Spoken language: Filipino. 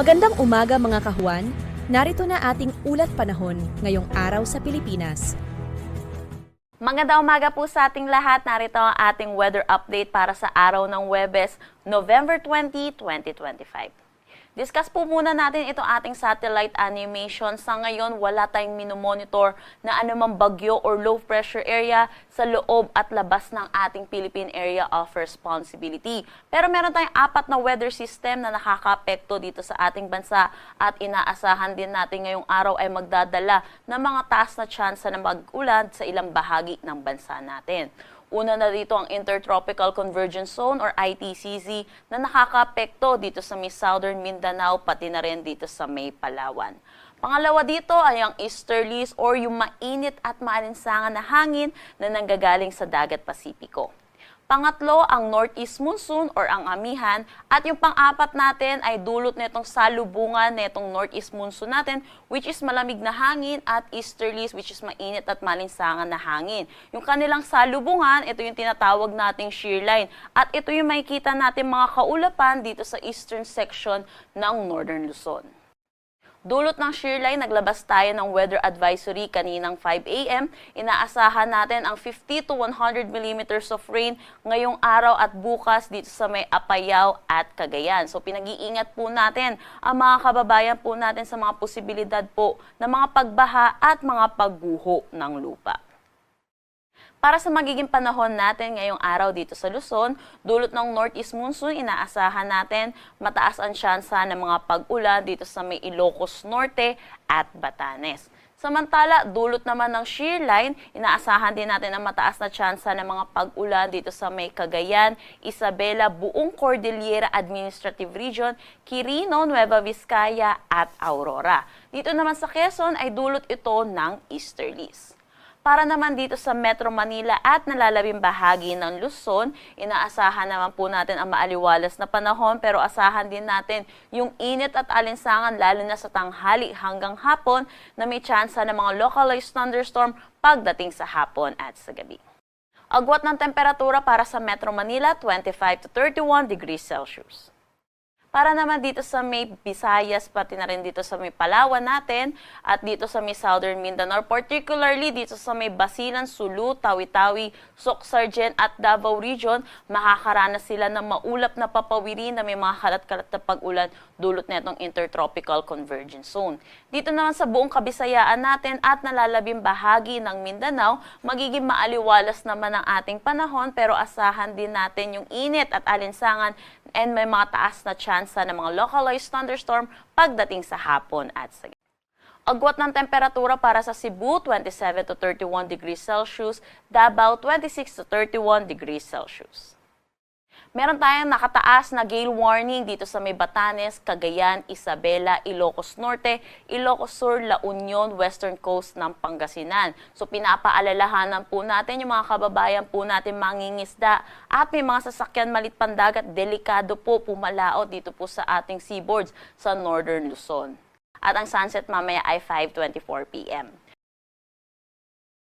Magandang umaga mga kahuan. Narito na ating ulat panahon ngayong araw sa Pilipinas. Magandang umaga po sa ating lahat. Narito ang ating weather update para sa araw ng Webes, November 20, 2025. Discuss po muna natin itong ating satellite animation. Sa ngayon, wala tayong minomonitor na anumang bagyo or low pressure area sa loob at labas ng ating Philippine Area of Responsibility. Pero meron tayong apat na weather system na nakakapekto dito sa ating bansa at inaasahan din natin ngayong araw ay magdadala ng mga taas na tsansa na mag-ulan sa ilang bahagi ng bansa natin. Una na dito ang Intertropical Convergence Zone or ITCZ na nakakapekto dito sa may Southern Mindanao pati na rin dito sa may Palawan. Pangalawa dito ay ang easterlies or yung mainit at maalinsangan na hangin na nanggagaling sa dagat Pasipiko. Pangatlo, ang northeast monsoon or ang amihan. At yung pang-apat natin ay dulot nitong salubungan nitong northeast monsoon natin which is malamig na hangin at easterlies which is mainit at malinsangan na hangin. Yung kanilang salubungan, ito yung tinatawag nating shear line. At ito yung makikita natin mga kaulapan dito sa eastern section ng northern Luzon. Dulot ng shear line, naglabas tayo ng weather advisory kaninang 5 a.m. Inaasahan natin ang 50 to 100 millimeters of rain ngayong araw at bukas dito sa may Apayao at Cagayan. So pinag-iingat po natin ang mga kababayan po natin sa mga posibilidad po ng mga pagbaha at mga pagguho ng lupa. Para sa magiging panahon natin ngayong araw dito sa Luzon, dulot ng northeast monsoon, inaasahan natin mataas ang tsansa ng mga pag-ulan dito sa may Ilocos Norte at Batanes. Samantala, dulot naman ng shear line, inaasahan din natin ang mataas na tsansa ng mga pag-ulan dito sa may Cagayan, Isabela, buong Cordillera Administrative Region, Quirino, Nueva Vizcaya at Aurora. Dito naman sa Quezon ay dulot ito ng easterlies. Para naman dito sa Metro Manila at nalalabing bahagi ng Luzon, inaasahan naman po natin ang maaliwalas na panahon pero asahan din natin yung init at alinsangan lalo na sa tanghali hanggang hapon na may tsansa ng mga localized thunderstorm pagdating sa hapon at sa gabi. Agwat ng temperatura para sa Metro Manila, 25 to 31 degrees Celsius. Para naman dito sa may Visayas, pati na rin dito sa may Palawan natin, at dito sa may Southern Mindanao, particularly dito sa may Basilan, Sulu, Tawi-Tawi, Soc-Sargent at Davao Region, makakaranas sila ng maulap na papawiri na may mga kalat-kalat na pag-ulan dulot na itong Intertropical Convergence Zone. Dito naman sa buong kabisayaan natin at nalalabing bahagi ng Mindanao, magiging maaliwalas naman ang ating panahon pero asahan din natin yung init at alinsangan and may mga taas na tsansa ng mga localized thunderstorm pagdating sa hapon at sa Agwat ng temperatura para sa Cebu, 27 to 31 degrees Celsius, Davao, 26 to 31 degrees Celsius. Meron tayong nakataas na gale warning dito sa may Batanes, Cagayan, Isabela, Ilocos Norte, Ilocos Sur, La Union, Western Coast ng Pangasinan. So pinapaalalahanan po natin yung mga kababayan po natin mangingisda at may mga sasakyan malit pandagat, delikado po pumalaot dito po sa ating seaboards sa Northern Luzon. At ang sunset mamaya ay 5.24 p.m.